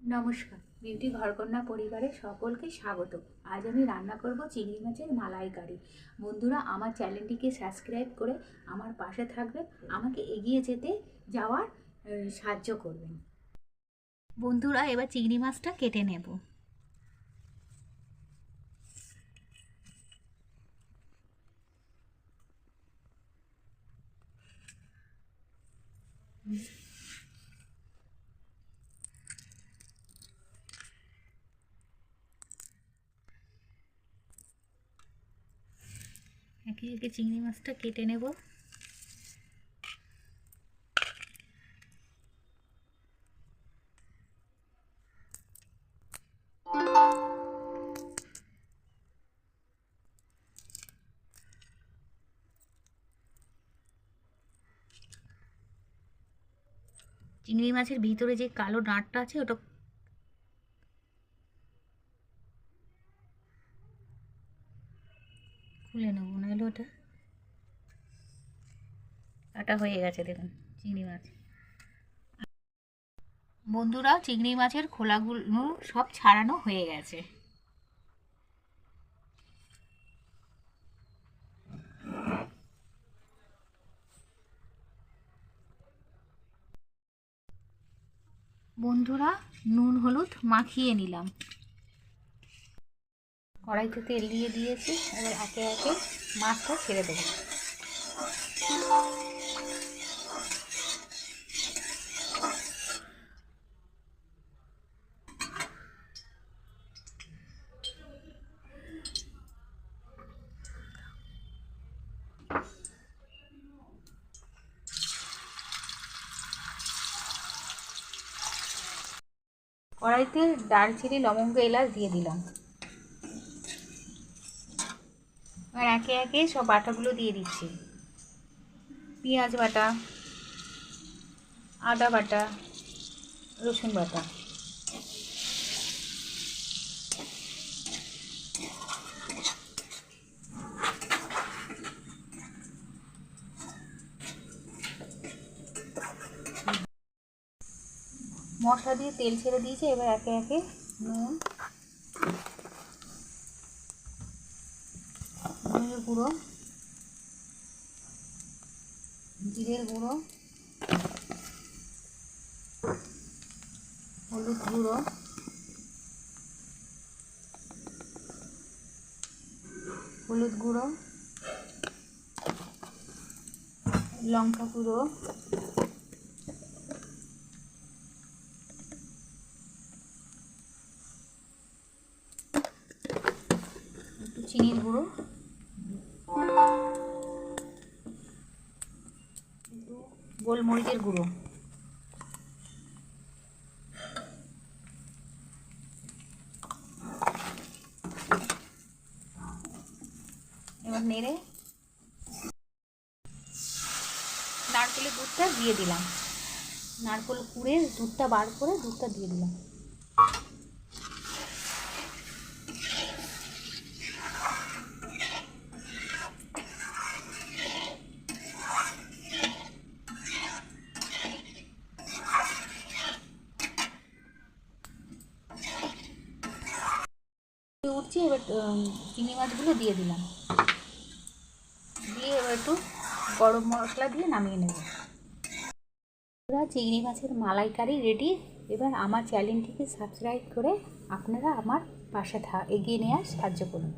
নমস্কার, বিউটি ঘরকন্যা পরিবারে সকলকে স্বাগত। আজ আমি রান্না করব চিংড়ি মাছের মালাইকারি। বন্ধুরা, আমার চ্যানেলটিকে সাবস্ক্রাইব করে আমার পাশে থাকবেন, আমাকে এগিয়ে যেতে যাওয়ার সাহায্য করবেন। বন্ধুরা, এবার চিংড়ি মাছটা কেটে নেব। একে একে চিংড়ি মাছটা কেটে নেব। চিংড়ি মাছের ভিতরে যে কালো ডাঁটটা আছে ওটা খুলে নেব, নাহলে ওটা কাটা হয়ে গেছে, দেখুন, চিংড়ি মাছ। বন্ধুরা, চিংড়ি মাছের খোলাগুলো সব ছাড়ানো হয়ে গেছে। বন্ধুরা, নুন, হলুদ মাখিয়ে নিলাম। কড়াইতে তেল দিয়ে দিয়েছি, এবার একে একে মাছটা ছেড়ে দেবো। কড়াইতে দারচিনি, লবঙ্গ, এলাচ দিয়ে দিলাম। আর একে একে সব বাটাগুলো দিয়ে দিচ্ছি। পেঁয়াজ বাটা, আদা বাটা, রসুন বাটা। মশলা দিয়ে তেল ছেড়ে দিয়েছে, এবার একে একে নুন নুনের গুঁড়ো জিরের গুঁড়ো হলুদ গুঁড়ো হলুদ গুঁড়ো লঙ্কা গুঁড়ো একটু চিনির গুঁড়ো। গোলমরিচের গুঁড়ো। এবার নেড়ে নারকেলের দুধটা দিয়ে দিলাম। নারকেল কুড়ে দুধটা বার করে দুধটা দিয়ে দিলাম। উঠছি, এবার চিংড়ি মাছগুলো দিয়ে দিলাম। দিয়ে এবার একটু গরম মশলা দিয়ে নামিয়ে নেব। ওরা চিংড়ি মাছের মালাইকারি রেডি এবার আমার চ্যানেলটিকে সাবস্ক্রাইব করে আপনারা আমার পাশে থা, এগিয়ে নেওয়ার সাহায্য করুন।